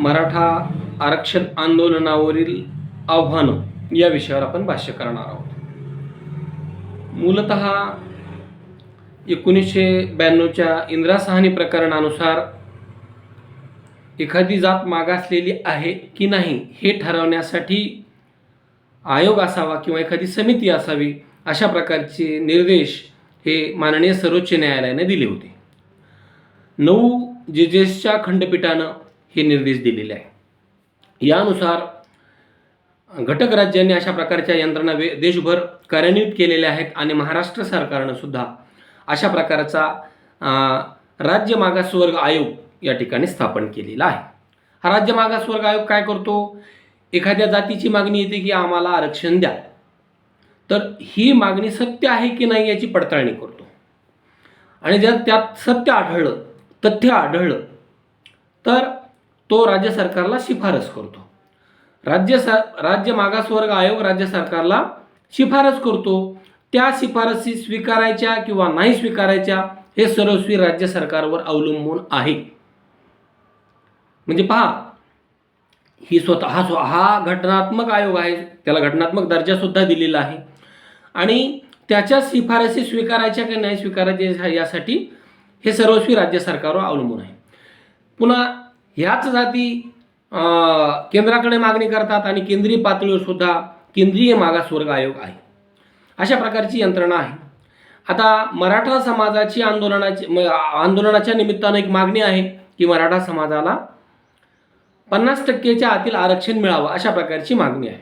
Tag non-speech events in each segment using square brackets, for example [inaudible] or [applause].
मराठा आरक्षण आंदोलनावरील आव्हानं या विषयावर आपण भाष्य करणार आहोत. मूलत एकोणीसशे ब्याण्णवच्या इंदिरा साहनी प्रकरणानुसार एखादी जात मागासलेली आहे की नाही हे ठरवण्यासाठी आयोग असावा किंवा एखादी समिती असावी अशा प्रकारचे निर्देश हे माननीय सर्वोच्च न्यायालयाने दिले होते. नऊ जजेसच्या खंडपीठानं हे निर्देश दिलेले आहे. यानुसार घटक राज्यांनी अशा प्रकारच्या यंत्रणा वे देशभर कार्यान्वित केलेल्या आहेत आणि महाराष्ट्र सरकारनं सुद्धा अशा प्रकारचा राज्य मागासवर्ग आयोग या ठिकाणी स्थापन केलेला आहे. हा राज्य मागासवर्ग आयोग काय करतो? एखाद्या जातीची मागणी येते की आम्हाला आरक्षण द्या. तर ही मागणी सत्य आहे की नाही याची पडताळणी करतो. आणि जर त्यात सत्य आढळलं तथ्य आढळलं तर तो राज्य सरकारला शिफारस करतो. राज्य स राज्य मागासवर्ग आयोग राज्य सरकारला शिफारस करतो. त्या शिफारसी स्वीकारायच्या किंवा नाही स्वीकारायच्या हे सर्वस्वी राज्य सरकारवर अवलंबून आहे. म्हणजे पहा ही स्वतः हा स्व हा घटनात्मक आयोग आहे. त्याला घटनात्मक दर्जासुद्धा दिलेला आहे. आणि त्याच्या शिफारसी स्वीकारायच्या की नाही स्वीकारायच्या यासाठी हे सर्वस्वी राज्य सरकारवर अवलंबून आहे. पुन्हा ह्याच जाती केंद्राकडे मागणी करतात आणि केंद्रीय पातळीवर सुद्धा केंद्रीय मागासवर्ग आयोग आहे. अशा प्रकारची यंत्रणा आहे. आता मराठा समाजाची आंदोलनाची आंदोलनाच्या निमित्तानं एक मागणी आहे की मराठा समाजाला पन्नास टक्केच्या आतील आरक्षण मिळावं अशा प्रकारची मागणी आहे.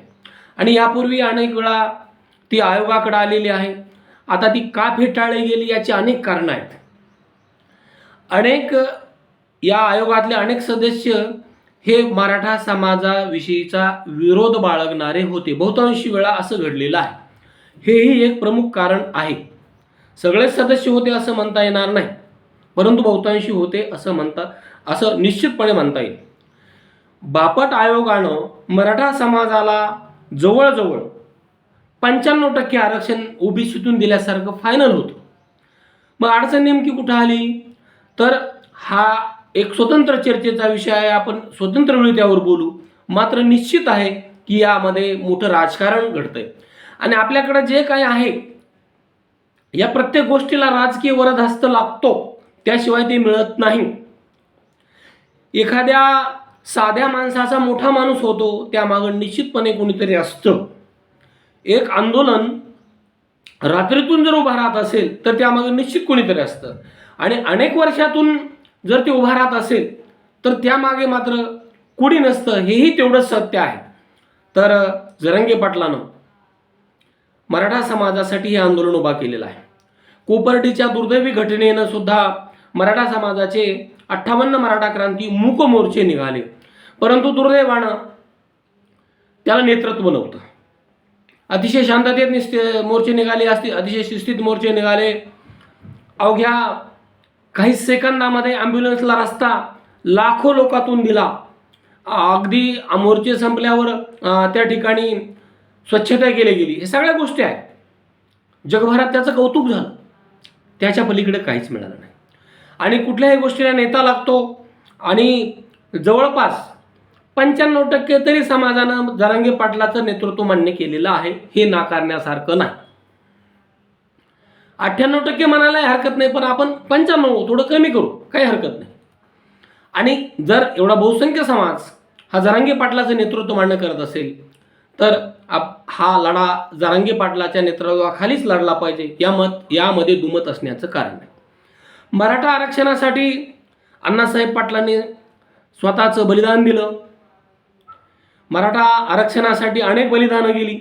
आणि यापूर्वी अनेक वेळा ती आयोगाकडे आलेली आहे. आता ती का फेटाळली गेली याची अनेक कारणं आहेत. अनेक या आयोगातले अनेक सदस्य हे मराठा समाजाविषयीचा विरोध बाळगणारे होते. बहुतांशी वेळा असं घडलेलं आहे. हेही एक प्रमुख कारण आहे. सगळेच सदस्य होते असं म्हणता येणार नाही. परंतु बहुतांशी होते असं म्हणता असं निश्चितपणे म्हणता येईल. बापट आयोगानं मराठा समाजाला जवळजवळ पंच्याण्णव टक्के आरक्षण ओबीसीतून दिल्यासारखं फायनल होतं. मग अडचण नेमकी कुठं आली? तर हा एक स्वतंत्र चर्चेचा विषय आहे आपण स्वतंत्र वेळी त्यावर बोलू. मात्र निश्चित आहे की यामध्ये मोठं राजकारण घडतंय. आणि आपल्याकडं जे काही आहे या प्रत्येक गोष्टीला राजकीय वरदहस्त लागतो त्याशिवाय ते मिळत नाही. एखाद्या साध्या माणसाचा मोठा माणूस होतो त्यामागं निश्चितपणे कोणीतरी असतं. एक आंदोलन रात्रीतून जर उभा राहत असेल तर त्यामागं निश्चित कोणीतरी असतं. आणि अनेक वर्षातून जर ते उभा राहत असेल तर त्यामागे मात्र कुणी नसतं हेही तेवढंच सत्य आहे. तर जरंगे पाटलानं मराठा समाजासाठी हे आंदोलन उभा केलेलं आहे. कोपर्डीच्या दुर्दैवी घटनेनं सुद्धा मराठा समाजाचे अठ्ठावन्न मराठा क्रांती मूक मोर्चे निघाले. परंतु दुर्दैवानं त्याला नेतृत्व नव्हतं. अतिशय शांततेत निस्ते मोर्चे निघाले असते अतिशय शिस्तीत मोर्चे निघाले. अवघ्या काही सेकंदामध्ये ॲम्ब्युलन्सला रस्ता लाखो लोकातून दिला. अगदी मोर्चे संपल्यावर त्या ठिकाणी स्वच्छता केली गेली. हे सगळ्या गोष्टी आहेत. जगभरात त्याचं कौतुक झालं. त्याच्या पलीकडे काहीच मिळालं नाही. आणि कुठल्याही गोष्टीला नेता लागतो आणि जवळपास पंच्याण्णव टक्के तरी समाजानं जरांगे पाटलाचं नेतृत्व मान्य केलेलं आहे. हे नाकारण्यासारखं नाही. अठ्ठ्याण्णव टक्के म्हणायला हरकत नाही पण आपण पंच्याण्णव थोडं कमी करू काही हरकत नाही. आणि जर एवढा बहुसंख्य समाज हा जरांगे पाटलाचं नेतृत्व मांडणं करत असेल तर आप हा लढा जरांगे पाटलाच्या नेतृत्वाखालीच लढला पाहिजे या मत यामध्ये दुमत असण्याचं कारण आहे. मराठा आरक्षणासाठी अण्णासाहेब पाटलांनी स्वतःचं बलिदान दिलं. मराठा आरक्षणासाठी अनेक बलिदानं गेली.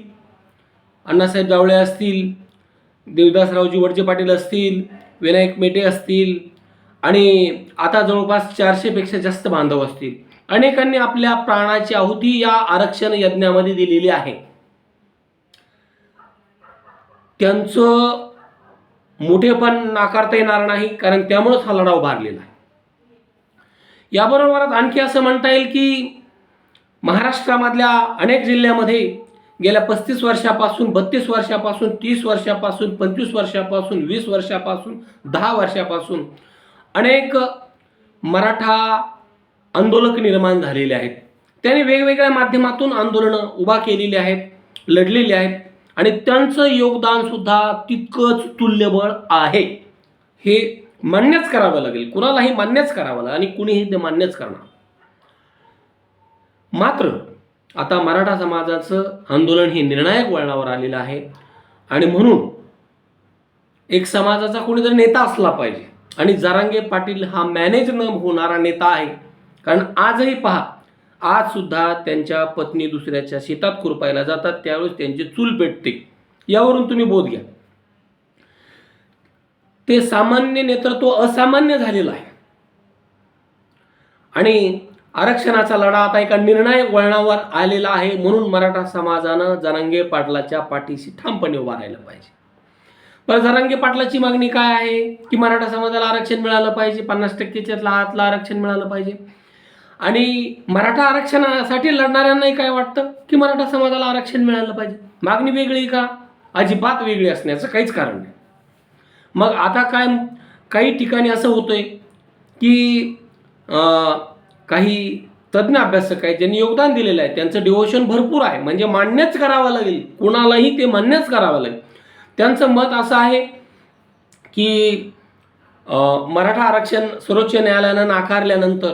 अण्णासाहेब जावळे असतील देवदासरावजी वडजे पाटील असतील विनायक मेटे असतील आणि आता जवळपास चारशेपेक्षा जास्त बांधव असतील. अनेकांनी आपल्या प्राणाची आहुती या आरक्षण यज्ञामध्ये दिलेली आहे. त्यांचं मोठेपण नाकारता येणार नाही कारण त्यामुळेच हा लढा उभारलेला आहे. याबरोबरच आणखी असं म्हणता येईल की महाराष्ट्रामधल्या अनेक जिल्ह्यामध्ये गेल्या पस्तीस वर्षापासून बत्तीस वर्षापासून तीस वर्षापासून पंचवीस वर्षापासून वीस वर्षापासून दहा वर्षापासून अनेक मराठा आंदोलक निर्माण झालेले आहेत. त्याने वेगवेगळ्या माध्यमातून आंदोलनं उभा केलेली आहेत लढलेली आहेत आणि त्यांचं योगदानसुद्धा तितकंच तुल्यबळ आहे. हे मान्यच करावं लागेल. कुणालाही मान्यच करावं लागेल आणि कुणीही ते मान्यच करणार. मात्र आता मराठा समाजाचं आंदोलन हे निर्णायक वळणावर आलेलं आहे. आणि म्हणून एक समाजाचा कोणीतरी नेता असला पाहिजे. आणि जरांगे पाटील हा मॅनेज न होणारा नेता आहे. कारण आजही पहा आज सुद्धा त्यांच्या पत्नी दुसऱ्याच्या शेतात खुरपायला जातात. त्यावेळेस त्यांची चूल पेटते. यावरून तुम्ही बोध घ्या. ते सामान्य नेतृत्व असामान्य झालेलं आहे. आणि आरक्षणाचा लढा आता एका निर्णायक वळणावर आलेला आहे म्हणून मराठा समाजानं जरांगे पाटलाच्या पाठीशी ठामपणे उभा राहिलं पाहिजे. पण जरांगे पाटलाची मागणी काय आहे? की मराठा समाजाला आरक्षण मिळालं पाहिजे? पन्नास टक्केच्या आतलं आरक्षण मिळालं पाहिजे? आणि मराठा आरक्षणासाठी लढणाऱ्यांनाही काय वाटतं? की मराठा समाजाला आरक्षण मिळालं पाहिजे? मागणी वेगळी का? अजिबात वेगळी असण्याचं काहीच कारण नाही. मग आता काय काही ठिकाणी असं होतंय की काही तज्ज्ञ अभ्यासक आहेत ज्यांनी योगदान दिलेलं आहे त्यांचं डिवोशन भरपूर आहे. म्हणजे मान्यच करावं लागेल. कुणालाही ते मान्यच करावं लागेल. त्यांचं मत असं आहे की मराठा आरक्षण सर्वोच्च न्यायालयानं नाकारल्यानंतर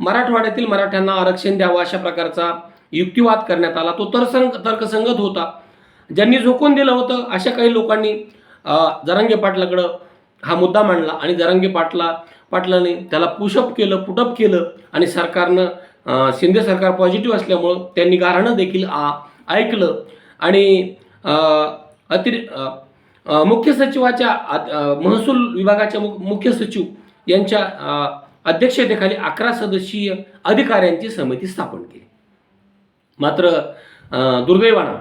मराठवाड्यातील मराठ्यांना आरक्षण द्यावं अशा प्रकारचा युक्तिवाद करण्यात आला. तो तरसंग तर्कसंगत होता. ज्यांनी झोकून दिलं होतं अशा काही लोकांनी अं, जरांगे पाटलाकडं हा मुद्दा मांडला आणि जरांगे पाटला पाटलाने त्याला पुशअप केलं पुटअप केलं आणि सरकारनं शिंदे सरकार पॉझिटिव्ह असल्यामुळं त्यांनी गाऱ्हाणं देखील आ ऐकलं. आणि अं, अतिरि मुख्य सचिवाच्या महसूल विभागाच्या मुख्य सचिव यांच्या अं, अध्यक्षतेखाली अकरा सदस्यीय अधिकाऱ्यांची समिती स्थापन केली. मात्र दुर्दैवानं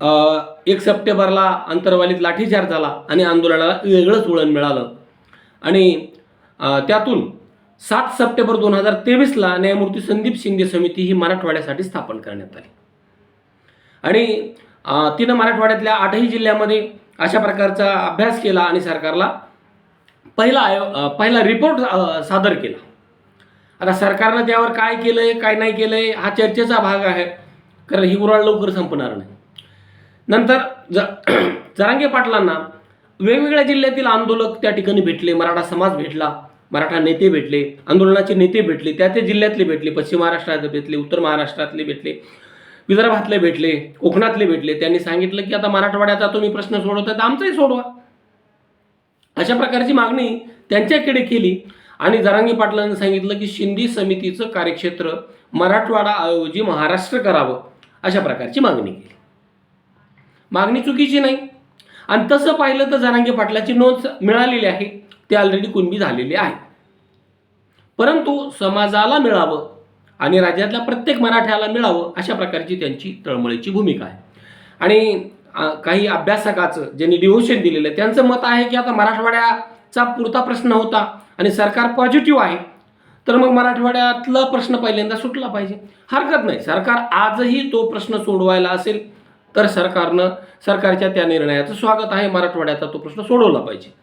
अं, एक सप्टेंबरला अंतरवालीत लाठीचार्ज झाला आणि आंदोलनाला वेगळंच वळण मिळालं. आणि त्यातून सात सप्टेंबर दोन हजार तेवीसला न्यायमूर्ती संदीप शिंदे समिती ही मराठवाड्यासाठी स्थापन करण्यात आली. आणि तिनं मराठवाड्यातल्या आठही जिल्ह्यामध्ये अशा प्रकारचा अभ्यास केला आणि सरकारला पहिला आयो पहिला रिपोर्ट सादर केला. आता सरकारनं त्यावर काय केलं आहे काय नाही केलं आहे हा चर्चेचा भाग आहे कारण ही उराळ लवकर संपणार नाही. नंतर ज [clears throat] जरांगे पाटलांना वेगवेगळ्या जिल्ह्यातील आंदोलक त्या ठिकाणी भेटले मराठा समाज भेटला मराठा नेते भेटले आंदोलनाचे नेते भेटले त्या त्या जिल्ह्यातले भेटले पश्चिम महाराष्ट्रात भेटले उत्तर महाराष्ट्रातले भेटले विदर्भातले भेटले कोकणातले भेटले. त्यांनी सांगितलं की आता मराठवाड्याचा तुम्ही प्रश्न सोडवता तर आमचाही सोडवा. अशा प्रकारची मागणी त्यांच्याकडे केली आणि जरांगी पाटलांनी सांगितलं की शिंदे समितीचं कार्यक्षेत्र मराठवाडा ऐवजी महाराष्ट्र करावं अशा प्रकारची मागणी केली. मागणी चुकीची नाही. आणि तसं पाहिलं तर जरांगे पाटलाची नोंद मिळालेली आहे. ते ऑलरेडी कुणबी झालेले आहे. परंतु समाजाला मिळावं आणि राज्यातल्या प्रत्येक मराठ्याला मिळावं अशा प्रकारची त्यांची तळमळीची भूमिका आहे. आणि काही अभ्यासकाचं ज्यांनी डिव्होशन दिलेलं आहे त्यांचं मत आहे की आता मराठवाड्याचा पुरता प्रश्न होता आणि सरकार पॉझिटिव्ह आहे तर मग मराठवाड्यातला प्रश्न पहिल्यांदा सुटला पाहिजे. हरकत नाही. सरकार आजही तो प्रश्न सोडवायला असेल तर सरकारनं सरकारच्या त्या निर्णयाचं स्वागत आहे. मराठवाड्याचा तो प्रश्न सोडवला पाहिजे.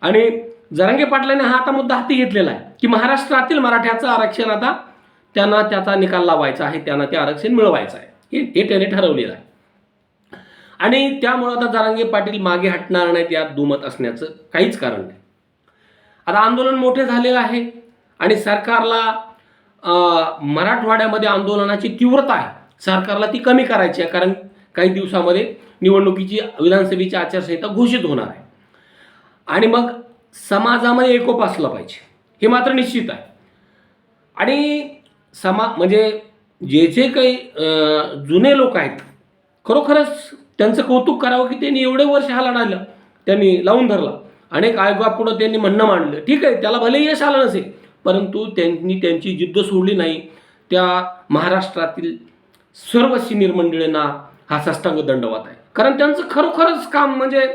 आणि जरांगे पाटलाने हा आता मुद्दा हाती घेतलेला आहे की महाराष्ट्रातील मराठ्याचं आरक्षण आता त्यांना त्याचा निकाल लावायचा आहे त्यांना ते आरक्षण मिळवायचं आहे. हे हे त्याने ठरवलेलं आहे. आणि त्यामुळं आता जरांगे पाटील मागे हटणार नाहीत यात दुमत असण्याचं काहीच कारण नाही. आता आंदोलन मोठे झालेलं आहे आणि सरकारला अं, मराठवाड्यामध्ये आंदोलनाची तीव्रता आहे. सरकारला ती कमी करायची आहे कारण काही दिवसामध्ये निवडणुकीची विधानसभेची आचारसंहिता घोषित होणार आहे. आणि मग समाजामध्ये एकोप असला पाहिजे. हे मात्र निश्चित आहे. आणि समा म्हणजे जे जे काही जुने लोक आहेत खरोखरच त्यांचं कौतुक करावं की त्यांनी एवढे वर्ष हा लढा त्यांनी लावून धरला. अनेक आयोगापुढं त्यांनी म्हणणं मांडलं. ठीक आहे त्याला भले यश आलं नसेल परंतु त्यांनी त्यांची जिद्द सोडली नाही. त्या महाराष्ट्रातील सर्व सिनियर मंडळींना हा साष्टांग दंडवत आहे. कारण त्यांचं खरोखरच काम म्हणजे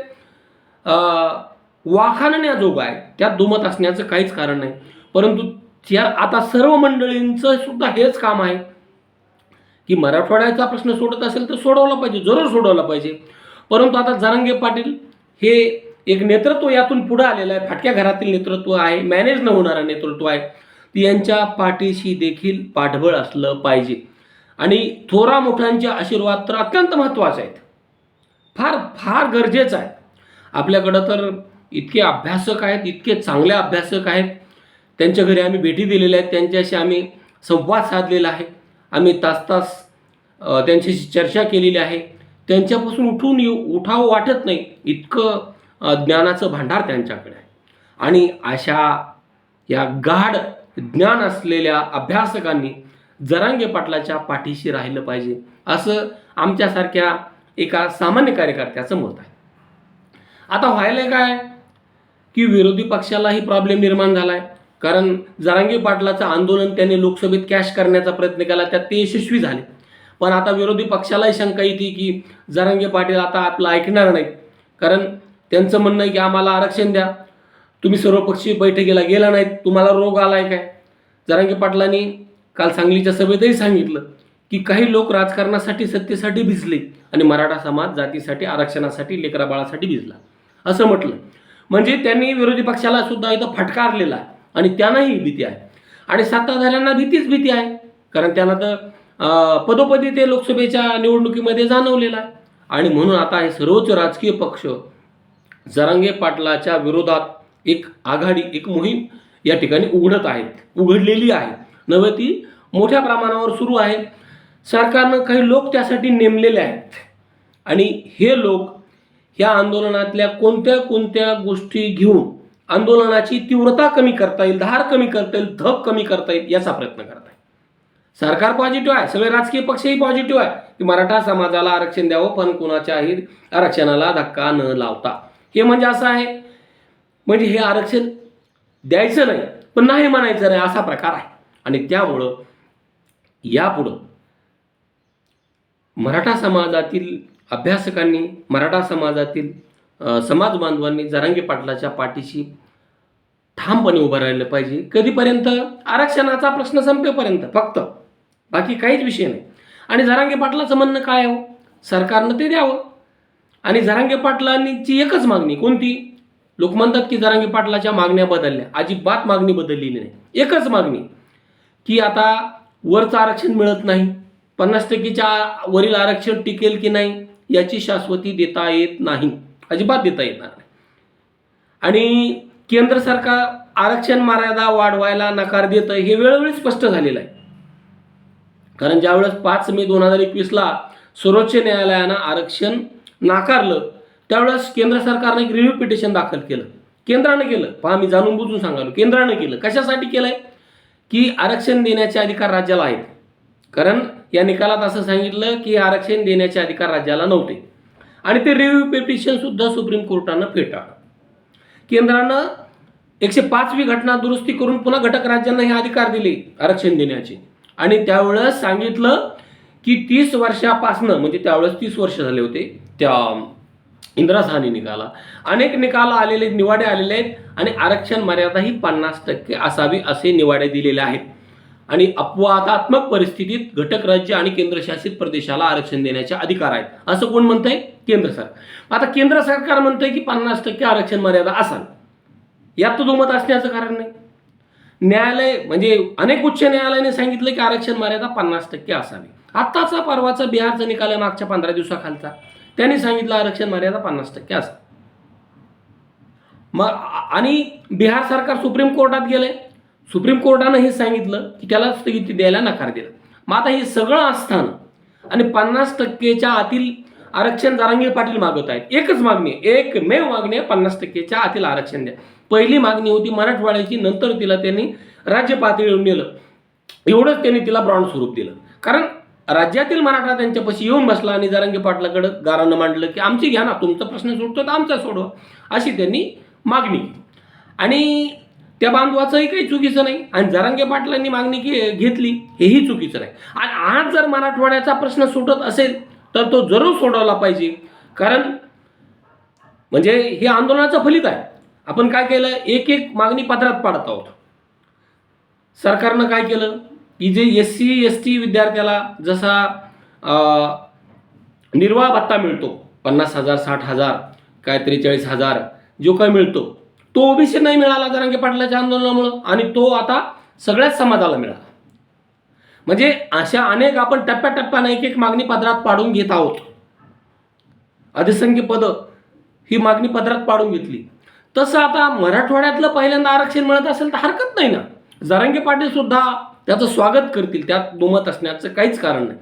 वाखाणण्याजोगं आहे. त्यात दुमत असण्याचं काहीच कारण नाही. परंतु त्या आता सर्व मंडळींचं सुद्धा हेच काम आहे की मराठवाड्याचा प्रश्न सोडत असेल तर सोडवला पाहिजे जरूर सोडवला पाहिजे. परंतु आता जरांगे पाटील हे एक नेतृत्व यातून पुढे आलेलं आहे. फाटक्या घरातील नेतृत्व आहे मॅनेज न होणारं नेतृत्व आहे. यांच्या पाठीशी देखील पाठबळ असलं पाहिजे. आणि थोरा मोठ्यांचे आशीर्वाद तर अत्यंत महत्त्वाचे आहेत. फार फार गरजेचं आहे. आपल्याकडं तर इतके अभ्यासक आहेत इतके चांगले अभ्यासक आहेत. त्यांच्या घरी आम्ही भेटी दिलेल्या आहेत त्यांच्याशी आम्ही संवाद साधलेला आहे. आम्ही तास तास त्यांच्याशी चर्चा केलेली आहे. त्यांच्यापासून उठून येऊ उठावं वाटत नाही. इतकं ज्ञानाचं भांडार त्यांच्याकडे आहे. आणि अशा या गाढ ज्ञान असलेल्या अभ्यासकांनी जरांगे पाटलाच्या पाठीशी राहिलं पाहिजे असं आमच्यासारख्या एका सामान्य कार्यकर्त्याचं मत आहे. आता व्हायला काय? की विरोधी पक्षालाही प्रॉब्लेम निर्माण झाला आहे कारण जरांगे पाटलाचं आंदोलन त्यांनी लोकसभेत कॅश करण्याचा प्रयत्न केला त्यात ते यशस्वी झाले. पण आता विरोधी पक्षालाही शंका येते की जरांगे पाटील आता आपलं ऐकणार नाही कारण त्यांचं म्हणणं आहे की आम्हाला आरक्षण द्या. तुम्ही सर्वपक्षीय बैठकीला गेला नाहीत तुम्हाला रोग आला आहे काय? जरांगे पाटलांनी काल सांगलीच्या सभेतही सांगितलं की काही लोक राजकारणासाठी सत्तेसाठी भिजले आणि मराठा समाज जातीसाठी आरक्षणासाठी लेकरा बाळासाठी भिजला. असं म्हटलं. म्हणजे त्यांनी विरोधी पक्षाला सुद्धा इथं फटकारलेला आहे आणि त्यांनाही भीती आहे. आणि सत्ताधाऱ्यांना भीतीच भीती आहे. कारण त्यांना तर पदोपदी ते लोकसभेच्या निवडणुकीमध्ये जाणवलेलं आहे. आणि म्हणून आता हे सर्वोच्च राजकीय पक्ष जरांगे पाटलाच्या विरोधात एक आघाडी एक मोहीम या ठिकाणी उघडत आहेत उघडलेली आहे. नव्हे ती मोठ्या प्रमाणावर सुरू आहे सरकारनं काही लोक त्यासाठी नेमलेले आहेत. आणि हे लोक ह्या आंदोलनातल्या कोणत्या कोणत्या गोष्टी घेऊन आंदोलनाची तीव्रता कमी करता येईल धार कमी करता येईल धप कमी करता येईल याचा प्रयत्न करत आहे सरकार पॉझिटिव्ह आहे सगळे राजकीय पक्षही पॉझिटिव्ह आहे. की मराठा समाजाला आरक्षण द्यावं पण कोणाच्याही आरक्षणाला धक्का न लावता. हे म्हणजे असं आहे. म्हणजे हे आरक्षण द्यायचं नाही पण नाही म्हणायचं नाही असा प्रकार आहे. आणि त्यामुळं यापुढं मराठा समाजातील अभ्यासकांनी मराठा समाजातील समाज बांधवांनी जरांगे पाटलाच्या पाठीशी ठामपणे उभं राहिलं पाहिजे. कधीपर्यंत? आरक्षणाचा प्रश्न संपेपर्यंत फक्त. बाकी काहीच विषय नाही. आणि जरांगे पाटलाचं म्हणणं काय आहे हो? सरकारनं ते द्यावं. आणि जरांगे पाटलांची एकच मागणी कोणती? लोक म्हणतात की जरांगे पाटलाच्या मागण्या बदलल्या. अजिबात मागणी बदललेली नाही. एकच मागणी. की आता वरचं आरक्षण मिळत नाही. पन्नास टक्केच्या वरील आरक्षण टिकेल की नाही याची शाश्वती देता येत नाही. अजिबात देता येणार नाही. आणि केंद्र सरकार आरक्षण मर्यादा वाढवायला नकार देतं हे वेळोवेळी स्पष्ट झालेलं आहे. कारण ज्यावेळेस पाच मे दोन हजार एकवीसला सर्वोच्च न्यायालयानं आरक्षण नाकारलं त्यावेळेस केंद्र सरकारनं एक रिव्ह्यू पिटिशन दाखल केलं. केंद्रानं केलं. पहा मी जाणून बुजून सांगालो. केंद्रानं केलं. कशासाठी केलंय? की आरक्षण देण्याचे अधिकार राज्याला आहेत. कारण या निकालात असं सांगितलं की आरक्षण देण्याचे अधिकार राज्याला नव्हते. आणि ते रिव्ह्यू पिटिशन सुद्धा सुप्रीम कोर्टानं फेटाळलं. केंद्रानं एकशे पाचवी घटना दुरुस्ती करून पुन्हा घटक राज्यांना हे अधिकार दिले आरक्षण देण्याचे. आणि त्यावेळेस सांगितलं की तीस वर्षापासनं म्हणजे त्यावेळेस तीस वर्ष झाले होते त्या इंदिरा साहनी निकाला अनेक निकाल आलेले निवाडे आलेले आहेत आणि आरक्षण मर्यादा ही पन्नास टक्के असावी असे निवाडे दिलेले आहेत. आणि अपवादात्मक परिस्थितीत घटक राज्य आणि केंद्रशासित प्रदेशाला आरक्षण देण्याचे अधिकार आहेत. असं कोण म्हणतंय? केंद्र सरकार. आता केंद्र सरकार म्हणतंय की पन्नास टक्के आरक्षण मर्यादा असाल यात तो दुमत असण्याचं कारण नाही. न्यायालय म्हणजे अनेक उच्च न्यायालयाने सांगितलं की आरक्षण मर्यादा पन्नास टक्के असावी. आत्ताचा परवाचा बिहारचा निकाल आहे मागच्या पंधरा दिवसाखालचा. त्यांनी सांगितलं आरक्षण मर्यादा पन्नास टक्के असावी मग आणि बिहार सरकार सुप्रीम कोर्टात गेले. सुप्रीम कोर्टानं हे सांगितलं की त्याला स्थगिती द्यायला नकार दिला. मग आता हे सगळं असताना आणि पन्नास टक्केच्या आतील आरक्षण जारांगे पाटील मागत आहेत. एकच मागणी एकमेव मागणी आहे पन्नास टक्केच्या आतील आरक्षण द्या. पहिली मागणी होती मराठवाड्याची नंतर तिला त्यांनी राज्य पातळीवर नेलं. एवढंच त्यांनी तिला ब्रॉन्झ स्वरूप दिलं. कारण राज्यातील मराठा त्यांच्यापाशी येऊन बसला आणि जारंगी पाटलाकडं गारानं मांडलं की आमची घ्या ना तुमचा प्रश्न सुटतो तर आमचा सोडवा अशी त्यांनी मागणी आणि त्या बांधवाचंही काही चुकीचं नाही आणि जरांगे पाटलांनी मागणी के घेतली हेही चुकीचं नाही. आणि आज जर मराठवाड्याचा प्रश्न सुटत असेल तर तो जरूर सोडवला पाहिजे. कारण म्हणजे हे आंदोलनाचं फलित आहे. आपण काय केलं? एक एक मागणी पत्रात पाडत आहोत. सरकारनं काय केलं? की जे एस सी एस टी विद्यार्थ्याला जसा निर्वाह भत्ता मिळतो पन्नास हजार साठ हजार काय त्रेचाळीस हजार जो काय मिळतो तो ओबीसी नाही मिळाला जरांगे पाटलाच्या आंदोलनामुळं आणि तो आता सगळ्याच समाजाला मिळाला. म्हणजे अशा अनेक आपण टप्प्याटप्प्याने एक एक मागणी पत्रात पाडून घेत आहोत. अधिसंख्य पदं ही मागणी पदरात पाडून घेतली. तसं आता मराठवाड्यातलं पहिल्यांदा आरक्षण मिळत असेल तर हरकत नाही ना. जरांगे पाटील सुद्धा त्याचं स्वागत करतील त्यात दुमत असण्याचं काहीच कारण नाही.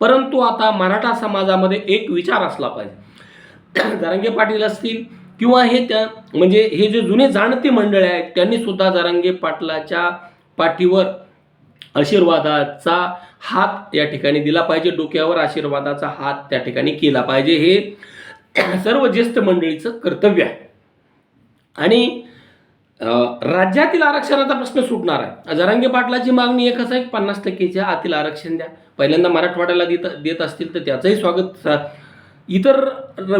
परंतु आता मराठा समाजामध्ये एक विचार असला पाहिजे. जरांगे पाटील असतील किंवा हे त्या म्हणजे हे जे जुने जाणते मंडळी आहेत त्यांनी सुद्धा जरांगे पाटलाच्या पाठीवर आशीर्वादाचा हात या ठिकाणी दिला पाहिजे डोक्यावर आशीर्वादाचा हात त्या ठिकाणी केला पाहिजे. हे सर्व ज्येष्ठ मंडळीचं कर्तव्य आहे. आणि राज्यातील आरक्षणाचा प्रश्न सुटणार आहे. जरांगे पाटलाची मागणी एकच आहे पन्नास टक्केच्या आतील आरक्षण द्या. पहिल्यांदा मराठवाड्याला देत देत असतील तर त्याचंही स्वागत इतर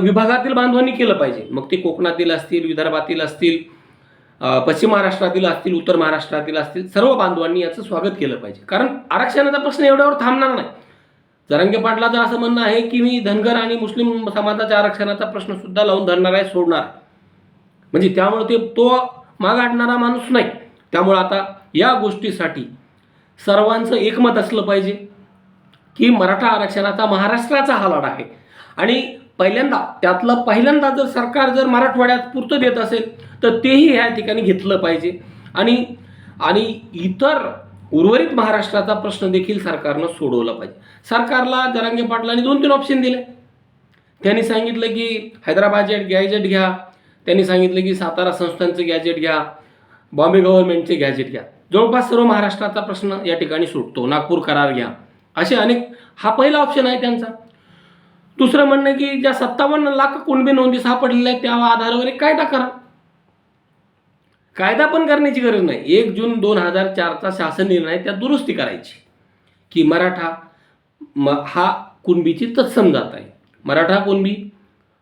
विभागातील बांधवांनी केलं पाहिजे. मग ते कोकणातील असतील विदर्भातील असतील पश्चिम महाराष्ट्रातील असतील उत्तर महाराष्ट्रातील असतील सर्व बांधवांनी याचं स्वागत केलं पाहिजे. कारण आरक्षणाचा प्रश्न एवढ्यावर थांबणार नाही. जरांगे पाटलाचं असं म्हणणं आहे की मी धनगर आणि मुस्लिम समाजाच्या आरक्षणाचा प्रश्न सुद्धा लावून धरणार आहे सोडणार म्हणजे त्यामुळे ते तो मागाडणारा माणूस नाही. त्यामुळं आता या गोष्टीसाठी सर्वांचं एकमत असलं पाहिजे की मराठा आरक्षणाचा महाराष्ट्राचा हा लढा आहे. आणि पहिल्यांदा त्यातलं पहिल्यांदा जर सरकार जर मराठवाड्यात पुरतं देत असेल तर तेही ह्या ठिकाणी घेतलं पाहिजे. आणि आणि इतर उर्वरित महाराष्ट्राचा प्रश्न देखील सरकारनं सोडवला पाहिजे. सरकारला जरांगे पाटलांनी दोन तीन ऑप्शन दिले. त्यांनी सांगितलं की हैदराबाद जेट गॅजेट घ्या. त्यांनी सांगितलं की सातारा संस्थांचं गॅजेट घ्या बॉम्बे गव्हर्नमेंटचे गॅजेट घ्या. जवळपास सर्व महाराष्ट्राचा प्रश्न या ठिकाणी सुटतो. नागपूर करार घ्या. असे अनेक हा पहिला ऑप्शन आहे त्यांचा. दुसरं म्हणणं की ज्या सत्तावन्न लाख कुणबी नोंदी सापडलेल्या आहेत त्या आधारावर एक कायदा करा. कायदा पण करण्याची गरज नाही. एक जून दोन हजार चारचा शासन निर्णय त्यात दुरुस्ती करायची. की मराठा म हा कुणबीची तत्सम जात आहे. मराठा कुणबी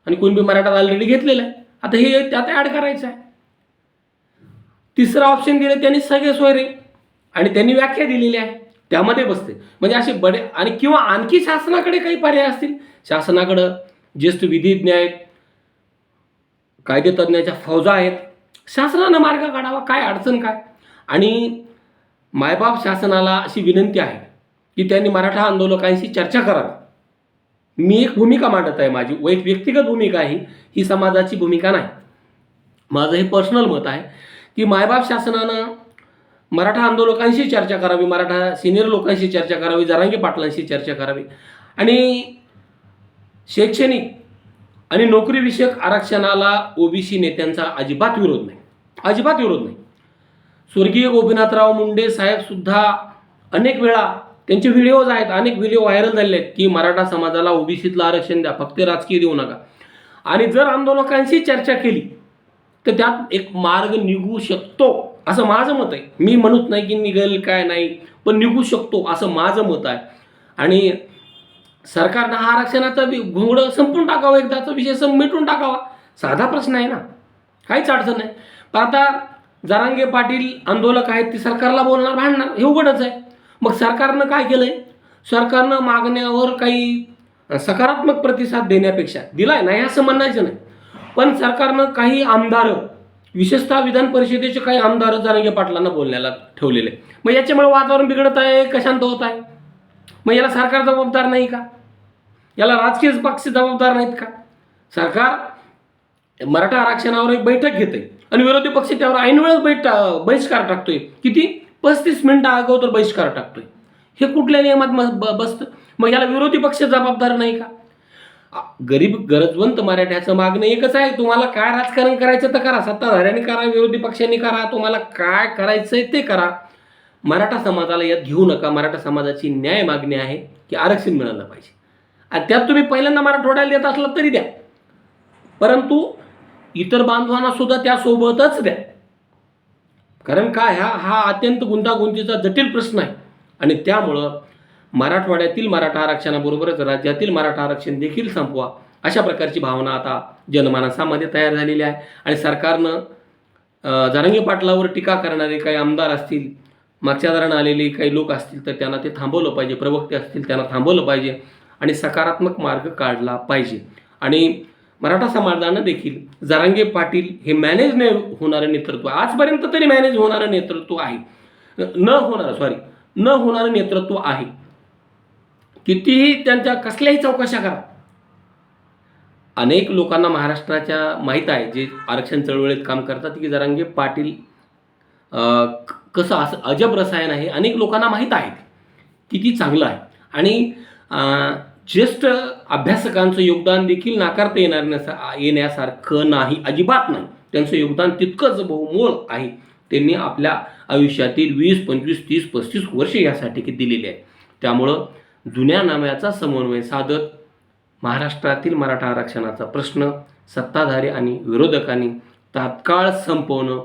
आणि कुणबी मराठा ऑलरेडी घेतलेला आहे. आता हे त्यात ॲड करायचं आहे. तिसरा ऑप्शन दिलं त्यांनी सगळे सोयरे आणि त्यांनी व्याख्या दिलेली आहे. त्यामध्ये बसते. म्हणजे असे बडे आणि किंवा आणखी शासनाकडे काही पर्याय असतील? शासनाकडं ज्येष्ठ विधिज्ञ आहेत कायदेतज्ञाच्या फौजा आहेत. शासनानं मार्ग काढावा काय अडचण काय? आणि मायबाप शासनाला अशी विनंती आहे की त्यांनी मराठा आंदोलकांशी चर्चा करावी. मी एक भूमिका मांडत आहे माझी. व एक व्यक्तिगत भूमिका आहे ही. समाजाची भूमिका नाही. माझं हे पर्सनल मत आहे की मायबाप शासनानं मराठा आंदोलकांशी चर्चा करावी मराठा सिनियर लोकांशी चर्चा करावी जरांगी पाटलांशी चर्चा करावी. आणि शैक्षणिक आणि नोकरीविषयक आरक्षणाला ओबीसी नेत्यांचा अजिबात विरोध नाही. अजिबात विरोध नाही. स्वर्गीय गोपीनाथराव मुंडे साहेबसुद्धा अनेक वेळा त्यांचे व्हिडिओज आहेत अनेक व्हिडिओ व्हायरल झाले आहेत की मराठा समाजाला ओबीसीतलं आरक्षण द्या फक्त राजकीय देऊ नका. आणि जर आंदोलकांशी चर्चा केली तर त्यात एक मार्ग निघू शकतो असं माझं मत आहे. मी म्हणत नाही की निघेल काय नाही पण निघू शकतो असं माझं मत आहे. आणि सरकारनं हा आरक्षणाचा वि- घोंगडं संपून टाकावं एकदाचा विषय मिटून टाकावा साधा प्रश्न आहे ना. काहीच अडचण नाही. पण आता जरांगे पाटील आंदोलक आहेत ते सरकारला बोलणार भांडणार हे उघडच आहे. मग सरकारनं काय केलं आहे सरकारनं मागण्यावर काही सकारात्मक प्रतिसाद देण्यापेक्षा दिलाय नाही असं म्हणायचं नाही. पण सरकारनं काही आमदार विशेषतः विधान परिषदेचे काही आमदार जरांगे पाटलांना बोलण्याला ठेवलेले मग याच्यामुळे वातावरण बिघडत आहे का शांत होत आहे? मग याला सरकार जबाबदार नाही का? याला राजकीय पक्ष जबाबदार नाहीत का? सरकार मराठा आरक्षणावर एक बैठक घेते आणि विरोधी पक्ष त्यावर ऐनवेळेस बैठ बहिष्कार टाकतोय. किती? पस्तीस मिनिटं अगोदर बहिष्कार टाकतोय. हे कुठल्या नियमात मग बसतं? मग याला विरोधी पक्ष जबाबदार नाही का? गरीब गरजवंत मराठ्याचं मागणं एकच आहे. तुम्हाला काय राजकारण करायचं तर करा. सत्ताधाऱ्यांनी करा विरोधी पक्षांनी करा. तुम्हाला काय करायचंय ते करा. मराठा समाजाला यात घेऊ नका. मराठा समाजाची न्याय मागणी आहे की आरक्षण मिळालं पाहिजे. आणि त्यात तुम्ही पहिल्यांदा मराठवाड्याला देत असलात तरी द्या. परंतु इतर बांधवांना सुद्धा त्यासोबतच द्या. कारण काय हा हा अत्यंत गुंतागुंतीचा जटिल प्रश्न आहे. आणि त्यामुळं मराठवाड्यातील मराठा आरक्षणाबरोबरच राज्यातील मराठा आरक्षण देखील संपवा अशा प्रकारची भावना आता जनमानसामध्ये तयार झालेली आहे. आणि सरकारनं जारंगी पाटलावर टीका करणारे काही आमदार असतील मागच्या दरानं आलेले काही लोक असतील तर त्यांना ते थांबवलं पाहिजे प्रवक्ते असतील त्यांना थांबवलं पाहिजे आणि सकारात्मक मार्ग काढला पाहिजे. आणि मराठा समाजानं देखील जरांगे पाटील हे मॅनेज नाही होणारं नेतृत्व आजपर्यंत तरी मॅनेज होणारं नेतृत्व आहे. न होणारं सॉरी न होणारं नेतृत्व आहे. कितीही त्यांच्या कसल्याही चौकशा करा. अनेक लोकांना महाराष्ट्राच्या माहीत आहे जे आरक्षण चळवळीत काम करतात की जरांगे पाटील कसं असं अजब रसायन आहे अनेक लोकांना माहीत आहे. किती चांगलं आहे. आणि ज्येष्ठ अभ्यासकांचं योगदान देखील नाकारता येणार नसा येण्यासारखं नाही अजिबात नाही. त्यांचं योगदान तितकंच बहुमोल आहे. त्यांनी आपल्या आयुष्यातील वीस पंचवीस तीस पस्तीस वर्षे यासाठी की दिलेली आहे त्यामुळं जुन्या नाम्याचा समन्वय साधत महाराष्ट्रातील मराठा आरक्षणाचा प्रश्न सत्ताधारी आणि विरोधकांनी तात्काळ संपवणं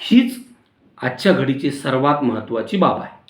हीच आजच्या घडीची सर्वात महत्त्वाची बाब आहे.